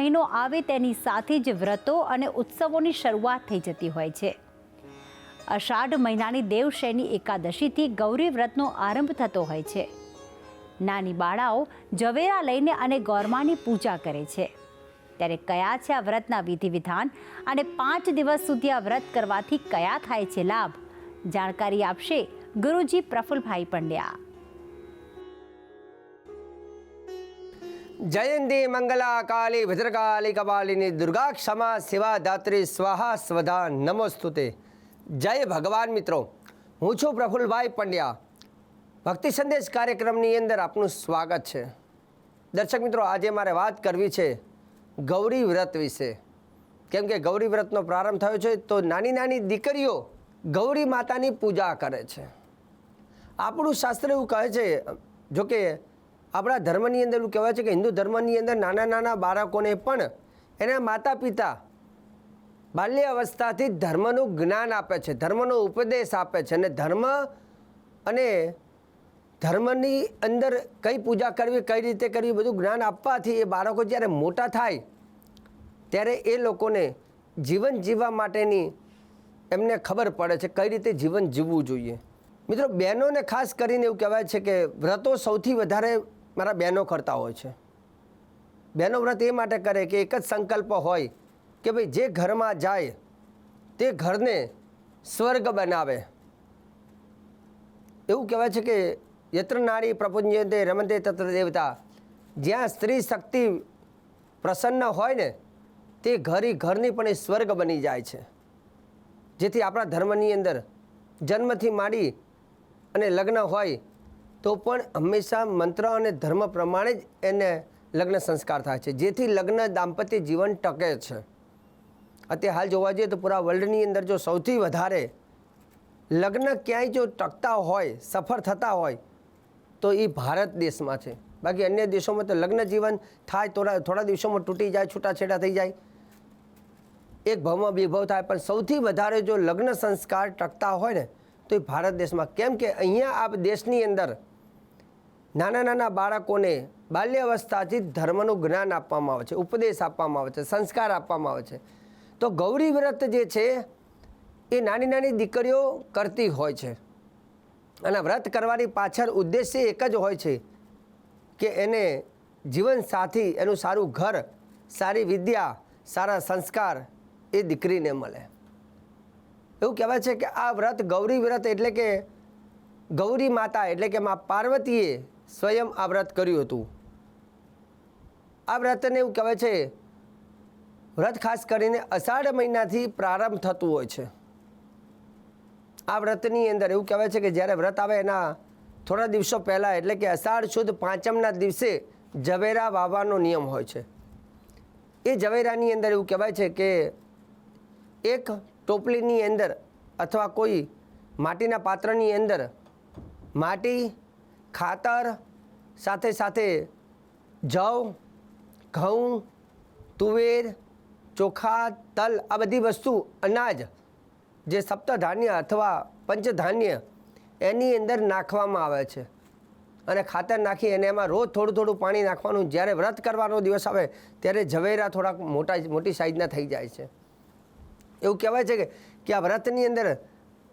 મહિનો આવે તેની સાથે જ વ્રતો અને ઉત્સવોની શરૂઆત થઈ જતી હોય છે. અષાઢ મહિનાની દેવશયની એકાદશીથી ગૌરી વ્રતનો આરંભ થતો હોય છે. નાની બાળાઓ ઝવેરા લઈને અને ગૌરમાની પૂજા કરે છે. ત્યારે કયા છે આ વ્રતના વિધિ વિધાન અને પાંચ દિવસ સુધી આ વ્રત કરવાથી કયા થાય છે લાભ? જાણકારી આપશે ગુરુજી પ્રફુલભાઈ પંડ્યા. જયંતી મંગલા કાલી ભદ્રકાલી કપાલિની દુર્ગા ક્ષમા શિવા દાત્રી સ્વાહા સ્વધા નમોસ્તુતે જય ભગવાન મિત્રો હું છું પ્રફુલભાઈ પંડ્યા ભક્તિ સંદેશ કાર્યક્રમની અંદર આપનું સ્વાગત છે દર્શક મિત્રો આજે મારે વાત કરવી છે ગૌરી વ્રત વિશે કેમ કે ગૌરી વ્રતનો પ્રારંભ થયો છે તો નાની નાની દીકરીઓ ગૌરી માતાની પૂજા કરે છે આપણું શાસ્ત્ર એવું કહે છે જોકે આપણા ધર્મની અંદર એવું કહેવાય છે કે હિન્દુ ધર્મની અંદર નાના નાના બાળકોને પણ એના માતા પિતા બાલ્ય અવસ્થાથી ધર્મનું જ્ઞાન આપે છે, ધર્મનો ઉપદેશ આપે છે અને ધર્મ અને ધર્મની અંદર કઈ પૂજા કરવી, કઈ રીતે કરવી, બધું જ્ઞાન આપવાથી એ બાળકો જ્યારે મોટા થાય, ત્યારે એ લોકોને જીવન જીવવા માટેની એમને ખબર પડે છે કઈ રીતે જીવન જીવવું જોઈએ. મિત્રો, બહેનોને ખાસ કરીને એવું કહેવાય છે કે વ્રતો સૌથી વધારે મારા બહેનો કરતા હોય છે. બહેનો વ્રત એ માટે કરે કે એક જ સંકલ્પ હોય કે ભાઈ જે ઘરમાં જાય તે ઘરને સ્વર્ગ બનાવે. એવું કહેવાય છે કે યત્ર નારી પ્રપુંજ્યતે રમતે તત્ર દેવતા જ્યાં સ્ત્રી શક્તિ પ્રસન્ન હોય ને તે ઘરી ઘરની પણ એ સ્વર્ગ બની જાય છે. જેથી આપણા ધર્મની અંદર જન્મથી માંડી અને લગ્ન હોય તો પણ હંમેશા મંત્ર અને ધર્મ પ્રમાણે જ એને લગ્ન સંસ્કાર થાય છે. જેથી લગ્ન દાંપત્ય જીવન ટકે છે. અત્યારે હાલ જોવા જઈએ તો પૂરા વર્લ્ડની અંદર જો સૌથી વધારે લગ્ન ક્યાંય જો ટકતા હોય, સફળ થતા હોય, તો એ ભારત દેશમાં છે. બાકી અન્ય દેશોમાં તો લગ્ન જીવન થાય થોડા થોડા દિવસોમાં તૂટી જાય, છૂટાછેડા થઈ જાય. એક ભાવમાં વિભવ થાય, પણ સૌથી વધારે જો લગ્ન સંસ્કાર ટકતા હોય ને, તો એ ભારત દેશમાં. કેમ કે અહીંયા આ દેશની અંદર નાના નાના બાળકોને બાલ્યાવસ્થાથી ધર્મનું જ્ઞાન આપવામાં આવે છે, ઉપદેશ આપવામાં આવે છે, સંસ્કાર આપવામાં આવે છે. તો ગૌરી વ્રત જે છે, એ નાની નાની દીકરીઓ કરતી હોય છે. અને વ્રત કરવાની પાછળ ઉદ્દેશ્ય એક જ હોય છે કે એને જીવનસાથી એનું સારું ઘર, સારી વિદ્યા, સારા સંસ્કાર એ દીકરીને મળે. એવું કહેવાય છે કે આ વ્રત ગૌરી વ્રત એટલે કે ગૌરી માતા એટલે કે મા પાર્વતીએ સ્વયં આ વ્રત કર્યું હતું. આ વ્રતને એવું કહેવાય છે, વ્રત ખાસ કરીને અષાઢ મહિનાથી પ્રારંભ થતું હોય છે. આ વ્રતની અંદર એવું કહેવાય છે કે જ્યારે વ્રત આવે એના થોડા દિવસો પહેલાં એટલે કે અષાઢ સુદ પાંચમના દિવસે ઝવેરા વાવવાનો નિયમ હોય છે. એ ઝવેરાની અંદર એવું કહેવાય છે કે એક ટોપલીની અંદર અથવા કોઈ માટીના પાત્રની અંદર માટી ખાતર, સાથે સાથે જવ, ઘઉં, તુવેર, ચોખા, તલ, આ બધી વસ્તુ, અનાજ, જે સપ્તધાન્ય અથવા પંચધાન્ય, એની અંદર નાખવામાં આવે છે. અને ખાતર નાખી અને એમાં રોજ થોડું થોડું પાણી નાખવાનું, જ્યારે વ્રત કરવાનો દિવસ આવે, ત્યારે ઝવેરા થોડાક મોટા, મોટી સાઈઝના થઈ જાય છે. એવું કહેવાય છે કે કે આ વ્રતની અંદર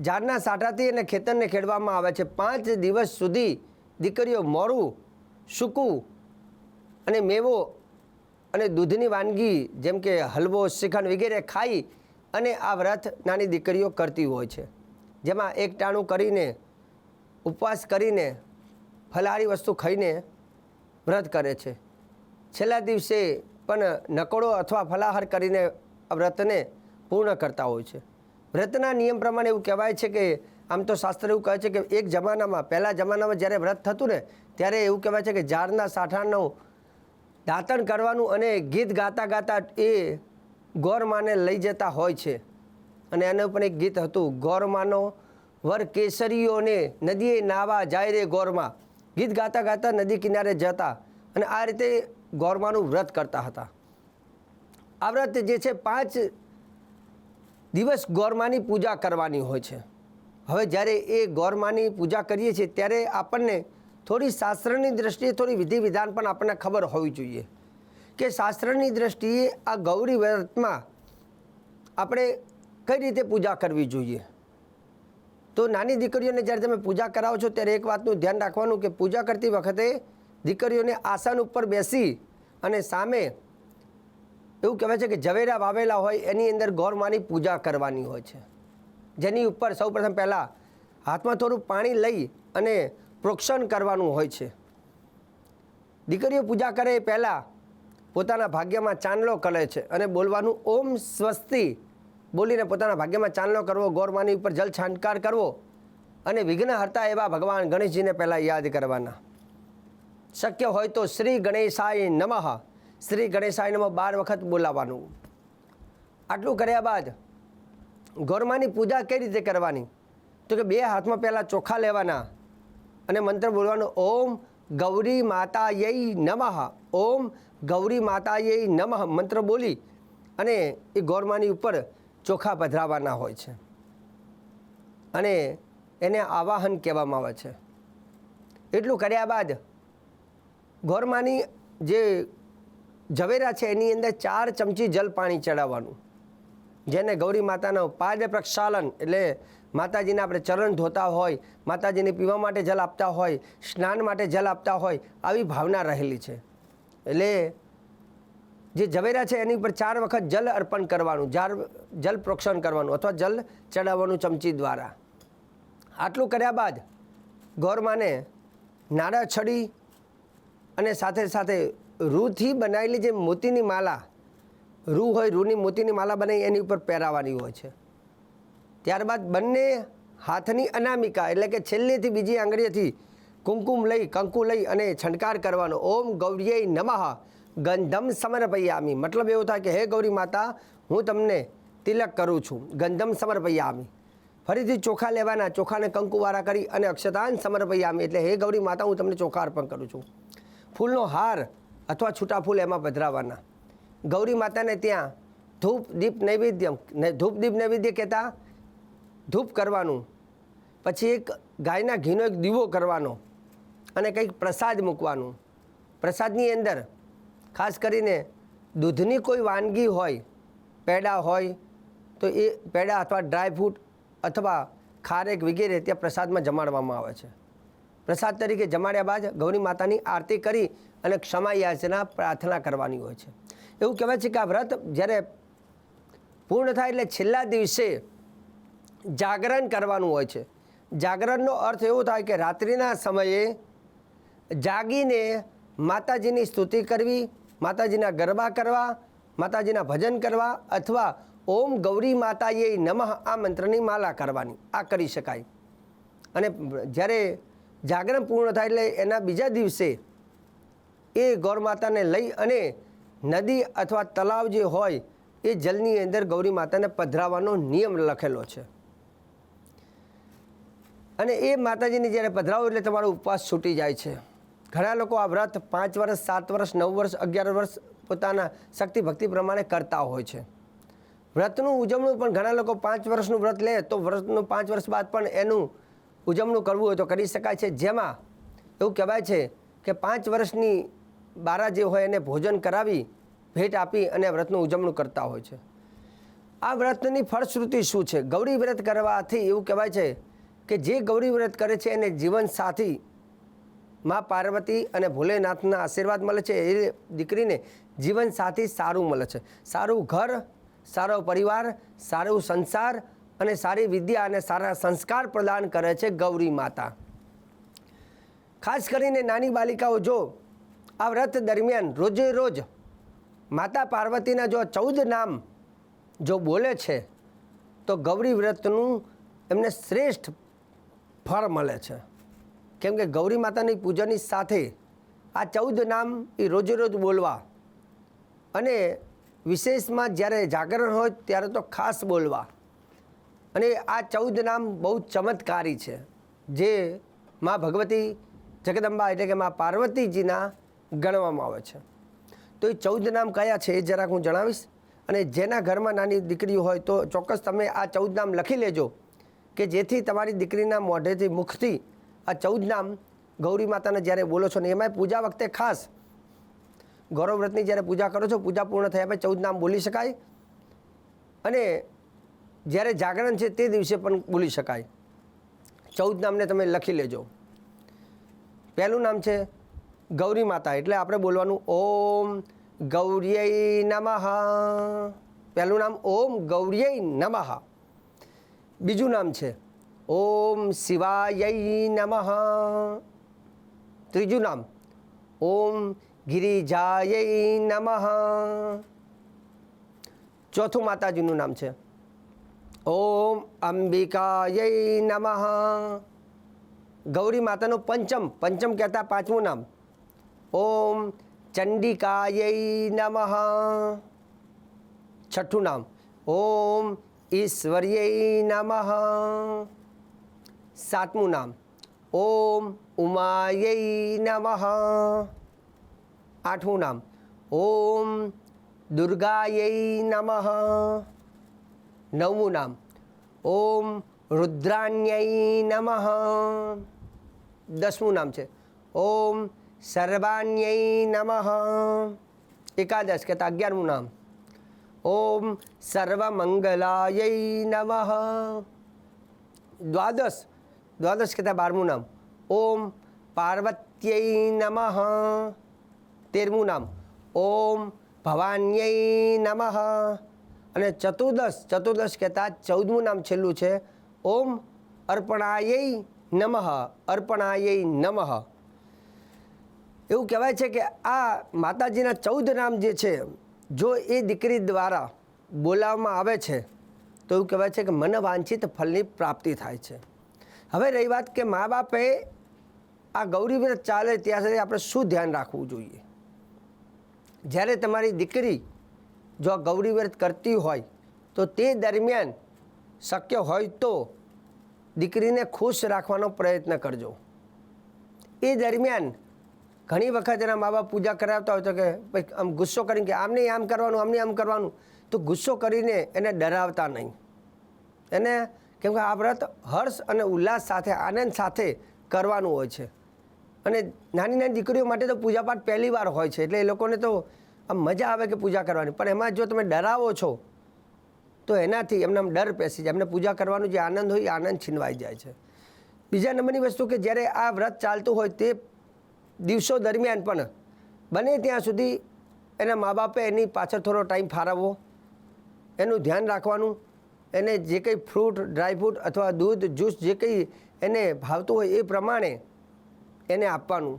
ઝાડના સાંઠાથી અને ખેતરને ખેડવામાં આવે છે. પાંચ દિવસ સુધી દીકરીઓ મોરું, સૂકું અને મેવો અને દૂધની વાનગી જેમ કે હલવો શ્રીખંડ વગેરે ખાઈ અને આ વ્રત નાની દીકરીઓ કરતી હોય છે. જેમાં એક ટાણું કરીને, ઉપવાસ કરીને, ફલાહારી વસ્તુ ખાઈને વ્રત કરે છે. છેલ્લા દિવસે પણ નકોડો અથવા ફલાહાર કરીને વ્રતને પૂર્ણ કરતા હોય છે. વ્રતના નિયમ પ્રમાણે એવું કહેવાય છે કે આમ તો શાસ્ત્ર એવું કહે છે કે એક જમાનામાં, પહેલાં જમાનામાં જ્યારે વ્રત થતું ને, ત્યારે એવું કહેવાય છે કે ઝાડના સાઠાનું દાંતણ કરવાનું અને ગીત ગાતા ગાતા એ ગોરમાને લઈ જતા હોય છે. અને એનું પણ એક ગીત હતું, ગોરમાનો વર કેસરીઓને નદીએ નાવા જાય રે ગોરમાં. ગીત ગાતા ગાતા નદી કિનારે જતા અને આ રીતે ગોરમાનું વ્રત કરતા હતા. આ વ્રત જે છે પાંચ દિવસ ગોરમાની પૂજા કરવાની હોય છે. હવે જ્યારે એ ગૌરમાની પૂજા કરીએ છીએ, ત્યારે આપણને થોડી શાસ્ત્રની દ્રષ્ટિએ થોડી વિધિ વિધાન પણ આપણને ખબર હોવી જોઈએ કે શાસ્ત્રની દ્રષ્ટિએ આ ગૌરી વ્રતમાં આપણે કઈ રીતે પૂજા કરવી જોઈએ. તો નાની દીકરીઓને જ્યારે તમે પૂજા કરાવો છો, ત્યારે એક વાતનું ધ્યાન રાખવાનું કે પૂજા કરતી વખતે દીકરીઓને આસન ઉપર બેસી અને સામે એવું કહેવાય છે કે ઝવેરા વાવેલા હોય, એની અંદર ગૌરમાની પૂજા કરવાની હોય છે. જેની ઉપર સૌપ્રથમ પહેલાં હાથમાં થોડું પાણી લઈ અને પ્રોક્ષણ કરવાનું હોય છે. દીકરીઓ પૂજા કરે એ પહેલાં પોતાના ભાગ્યમાં ચાંદલો કરે છે અને બોલવાનું ઓમ સ્વસ્તિ બોલીને પોતાના ભાગ્યમાં ચાંદલો કરવો, ગૌરમાની ઉપર જલ છાંટકાર કરવો અને વિઘ્ન હરતા એવા ભગવાન ગણેશજીને પહેલાં યાદ કરવાના. શક્ય હોય તો શ્રી ગણેશાય નમઃ, શ્રી ગણેશાય નમઃ બાર વખત બોલાવવાનું આટલું કર્યા બાદ ગૌરમાની પૂજા કઈ રીતે કરવાની? તો કે બે હાથમાં પહેલાં ચોખા લેવાના અને મંત્ર બોલવાનો, ઓમ ગૌરી માતાયై નમઃ, ઓમ ગૌરી માતાયై નમઃ મંત્ર બોલી અને એ ગોરમાની ઉપર ચોખા પધરાવવાના હોય છે. અને એને આવાહન કહેવામાં આવે છે. એટલું કર્યા બાદ ગોરમાની જે ઝવેરા છે એની અંદર ચાર ચમચી જલ પાણી ચડાવવાનું. જેને ગૌરી માતાનો પાદ પ્રક્ષાલન એટલે માતાજીને આપણે ચરણ ધોતા હોય, માતાજીને પીવા માટે જલ આપતા હોય, સ્નાન માટે જલ આપતા હોય, આવી ભાવના રહેલી છે. એટલે જે ઝવેરા છે એની ઉપર ચાર વખત જલ અર્પણ કરવાનું, જાર, જલ પ્રોક્ષણ કરવાનું અથવા જલ ચડાવવાનું ચમચી દ્વારા. આટલું કર્યા બાદ ગૌરમાને નાળા છડી અને સાથે સાથે રૂથી બનાવેલી જે મોતીની માલા રૂ હોય, રૂની મોતીની માલા બનાવી એની ઉપર પહેરાવાની હોય છે. ત્યારબાદ બંને હાથની અનામિકા, એટલે કે છેલ્લેથી બીજી આંગળીએથી કુમકુમ લઈ, કંકુ લઈ અને છંટકાર કરવાનો. ઓમ ગૌરીય નમઃ. ગંધમ સમર્પયામી. મતલબ એવો થાય કે, હે ગૌરી માતા, હું તમને તિલક કરું છું. ગંધમ સમર્પયામી. ફરીથી ચોખા લેવાના. ચોખાને કંકુવાળા કરી અને અક્ષતાન સમર્પયામી. એટલે, હે ગૌરી માતા, હું તમને ચોખા અર્પણ કરું છું. ફૂલનો હાર અથવા છૂટા ફૂલ એમાં પધરાવવાના ગૌરી માતાને ત્યાં ધૂપ દીપ નૈવેદ્ય ધૂપ દીપ નૈવેદ્ય કહેતા ધૂપ કરવાનું. પછી એક ગાયના ઘીનો એક દીવો કરવાનો અને કંઈક પ્રસાદ મૂકવાનું. પ્રસાદની અંદર ખાસ કરીને દૂધની કોઈ વાનગી હોય, પેડા હોય, તો એ પેડા અથવા ડ્રાયફ્રૂટ અથવા ખારેક વગેરે ત્યાં પ્રસાદમાં જમાડવામાં આવે છે. પ્રસાદ તરીકે જમાડ્યા બાદ ગૌરી માતાની આરતી કરી અને ક્ષમા યાચના પ્રાર્થના કરવાની હોય છે. એવું કહેવાય છે કે આ વ્રત જ્યારે પૂર્ણ થાય એટલે છેલ્લા દિવસે જાગરણ કરવાનું હોય છે. જાગરણનો અર્થ એવો થાય કે રાત્રિના સમયે જાગીને માતાજીની સ્તુતિ કરવી, માતાજીના ગરબા કરવા, માતાજીના ભજન કરવા અથવા ઓમ ગૌરી માતાએ નમઃ આ મંત્રની માલા કરવાની. આ કરી શકાય. અને જ્યારે જાગરણ પૂર્ણ થાય એટલે એના બીજા દિવસે એ ગૌર માતાને લઈ અને નદી અથવા તલાવ જે હોય, એ જલની અંદર ગૌરી માતાને પધરાવવાનો નિયમ લખેલો છે. અને એ માતાજીને જ્યારે પધરાવો એટલે તમારો ઉપવાસ છૂટી જાય છે. ઘણા લોકો આ વ્રત પાંચ વર્ષ, સાત વર્ષ, નવ વર્ષ, અગિયાર વર્ષ પોતાના શક્તિ ભક્તિ પ્રમાણે કરતા હોય છે. વ્રતનું ઉજવણું પણ ઘણા લોકો પાંચ વર્ષનું વ્રત લે તો વ્રતનું પાંચ વર્ષ બાદ પણ એનું ઉજવણું કરવું હોય તો કરી શકાય છે. જેમાં એવું કહેવાય છે કે પાંચ વર્ષની બારા જે હોય એને ભોજન કરાવી, ભેટ આપી અને વ્રતનું ઉજવણું કરતા હોય છે. આ વ્રતની ફળશ્રુતિ શું છે? ગૌરી વ્રત કરવાથી એવું કહેવાય છે કે જે ગૌરી વ્રત કરે છે એને જીવન સાથી મા પાર્વતી અને ભોલેનાથના આશીર્વાદ મળે છે. એ દીકરીને જીવન સાથી સારું મળે છે. સારું ઘર, સારો પરિવાર, સારું સંસાર અને સારી વિદ્યા અને સારા સંસ્કાર પ્રદાન કરે છે ગૌરી માતા. ખાસ કરીને નાની બાલિકાઓ જો આ વ્રત દરમિયાન રોજે રોજ માતા પાર્વતીના જો ચૌદ નામ જો બોલે છે, તો ગૌરી વ્રતનું એમને શ્રેષ્ઠ ફળ મળે છે. કેમ કે ગૌરી માતાની પૂજાની સાથે આ ચૌદ નામ એ રોજે રોજ બોલવા અને વિશેષમાં જ્યારે જાગરણ હોય ત્યારે તો ખાસ બોલવા. અને આ ચૌદ નામ બહુ ચમત્કારી છે. જે મા ભગવતી જગદંબા એટલે કે મા પાર્વતીજીના ગણવામાં આવે છે. તો એ ચૌદ નામ કયા છે એ જરાક હું જણાવીશ અને જેના ઘરમાં નાની દીકરી હોય તો ચોક્કસ તમે આ ચૌદ નામ લખી લેજો કે જેથી તમારી દીકરીના મોઢેથી મુખથી આ ચૌદ નામ ગૌરી માતાને જ્યારે બોલો છો ને એમાંય પૂજા વખતે ખાસ ગૌરવવ્રતની જ્યારે પૂજા કરો છો, પૂજા પૂર્ણ થયા પછી ચૌદ નામ બોલી શકાય અને જ્યારે જાગરણ છે તે દિવસે પણ બોલી શકાય. ચૌદ નામને તમે લખી લેજો. પહેલું નામ છે ગૌરી માતા, એટલે આપણે બોલવાનું ઓમ ગૌર્યય નમઃ. પહેલું નામ ઓમ ગૌર્યય નમઃ. બીજું નામ છે ઓમ શિવાય નમઃ. ત્રીજું નામ ઓમ ગિરિજાય નમઃ. ચોથું માતાજીનું નામ છે ઓમ અંબિકાય નમઃ. ગૌરી માતાનું પંચમ પંચમ કહેતા પાંચમું નામ. ઓમ ચંડિકાય નમઃ. છઠ્ઠું નામ. ઓમ ઈશ્વર્ય નમઃ. સાતમું નામ. ઓમ ઉમાય નમઃ. આઠમું નામ. ઓમ દુર્ગાય નમઃ. નવમું નામ. ઓમ રુદ્રાણ્ય નમઃ. દસમું નામ છે. ઓમ સર્વાણ્ય નમઃ એકાદશ કહેતા અગિયારમું નામ ઓમ સર્વમંગલાય નમઃ દ્વાદશ દ્વાદશ કહેતા બારમું નામ ઓમ પાર્વત્ય નમઃ તેરમું નામ ઓમ ભવાન્યય નમઃ અને ચતુર્દશ ચતુર્દશ કહેતા ચૌદમું નામ છેલ્લું છે. ઓમ અર્પણાય નમઃ અર્પણાય નમઃ. એવું કહેવાય છે કે આ માતાજીના ચૌદ નામ જે છે, જો એ દીકરી દ્વારા બોલાવવામાં આવે છે, તો એવું કહેવાય છે કે મન વાંછિત ફળની પ્રાપ્તિ થાય છે. હવે રહી વાત કે મા બાપે આ ગૌરી વ્રત ચાલે ત્યાં સુધી આપણે શું ધ્યાન રાખવું જોઈએ? જ્યારે તમારી દીકરી જો આ ગૌરી વ્રત કરતી હોય, તો તે દરમિયાન શક્ય હોય તો દીકરીને ખુશ રાખવાનો પ્રયત્ન કરજો. એ દરમિયાન ઘણી વખત એના મા બાપ પૂજા કરાવતા હોય તો કે, ભાઈ, આમ ગુસ્સો કરીને કે, આમ નહીં, આમ કરવાનું, આમ નહીં, આમ કરવાનું. તો ગુસ્સો કરીને એને ડરાવતા નહીં. એને કેમ કે આ વ્રત હર્ષ અને ઉલ્લાસ સાથે, આનંદ સાથે કરવાનું હોય છે. અને નાની નાની દીકરીઓ માટે તો પૂજાપાઠ પહેલી વાર હોય છે, એટલે એ લોકોને તો આમ મજા આવે કે પૂજા કરવાની. પણ એમાં જો તમે ડરાવો છો, તો એનાથી એમને ડર પેસી જાય. એમને પૂજા કરવાનું જે આનંદ હોય, એ આનંદ છીનવાઈ જાય છે. બીજા નંબરની વસ્તુ કે જ્યારે આ વ્રત ચાલતું હોય તે દિવસો દરમિયાન પણ બને ત્યાં સુધી એના મા બાપે એની પાછળ થોડો ટાઈમ ફાળવવો. એનું ધ્યાન રાખવાનું. એને જે કંઈ ફ્રૂટ ડ્રાયફ્રૂટ અથવા દૂધ જ્યુસ જે કંઈ એને ભાવતું હોય એ પ્રમાણે એને આપવાનું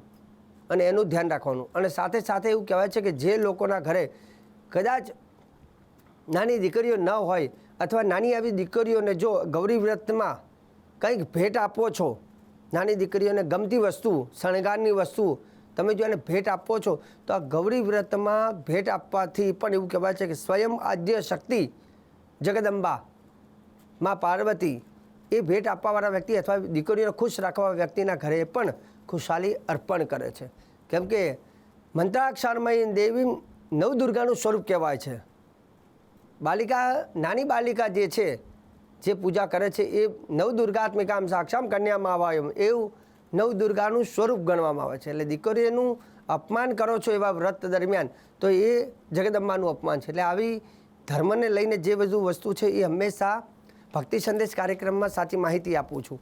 અને એનું ધ્યાન રાખવાનું. અને સાથે સાથે એવું કહેવાય છે કે જે લોકોના ઘરે કદાચ નાની દીકરીઓ ન હોય અથવા નાની આવી દીકરીઓને જો ગૌરી વ્રતમાં કંઈક ભેટ આપો છો નાની દીકરીઓને ગમતી વસ્તુ, શણગારની વસ્તુ, તમે જો એને ભેટ આપો છો, તો આ ગૌરી વ્રતમાં ભેટ આપવાથી પણ એવું કહેવાય છે કે સ્વયં આદ્ય શક્તિ, જગદંબા, માં પાર્વતી, એ ભેટ આપવાવાળા વ્યક્તિ અથવા દીકરીઓને ખુશ રાખવા વ્યક્તિના ઘરે પણ ખુશાલી અર્પણ કરે છે. કેમ કે મંત્રાક્ષરમય દેવી નવદુર્ગાનું સ્વરૂપ કહેવાય છે. બાલિકા, નાની બાલિકા જે છે જે પૂજા કરે છે એ નવદુર્ગાત્મિકામ સાક્ષામ કન્યામાં આવાયમ એવું નવદુર્ગાનું સ્વરૂપ ગણવામાં આવે છે. એટલે દીકરીનું અપમાન કરો છો એવા વ્રત દરમિયાન, તો એ જગદંબાનું અપમાન છે. એટલે આવી ધર્મને લઈને જે બધું વસ્તુ છે એ હંમેશા ભક્તિ સંદેશ કાર્યક્રમમાં સાચી માહિતી આપું છું.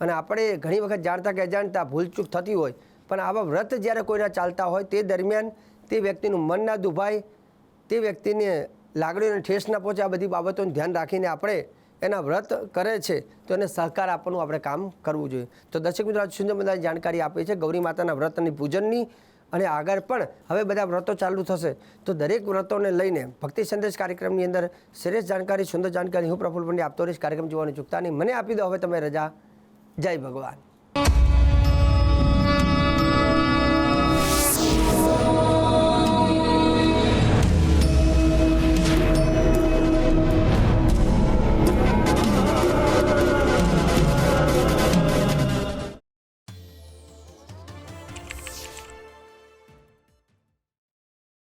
અને આપણે ઘણી વખત જાણતા કે અજાણતા ભૂલચૂક થતી હોય, પણ આવા વ્રત જ્યારે કોઈના ચાલતા હોય, તે દરમિયાન તે વ્યક્તિનું મન ના દુભાય, તે વ્યક્તિને લાગણીઓને ઠેસ ના પહોંચે, આ બધી બાબતોનું ધ્યાન રાખીને આપણે એના વ્રત કરે છે, તો એને સહકાર આપવાનું આપણે કામ કરવું જોઈએ. તો દર્શક મિત્રો, આજ સુંદર મજાની જાણકારી આપી છે ગૌરી માતાના વ્રતની પૂજનની અને આગળ પણ હવે બધા વ્રતો ચાલુ થશે. તો દરેક વ્રતોને લઈને ભક્તિ સંદેશ કાર્યક્રમની અંદર શ્રેષ્ઠ જાણકારી, સુંદર જાણકારી હું પ્રફુલ્લ પંડ્યા આપતો રહીશ. કાર્યક્રમ જોવાની ચૂકતા નહીં. મને આપી દો, હવે તમે રજા. જય ભગવાન.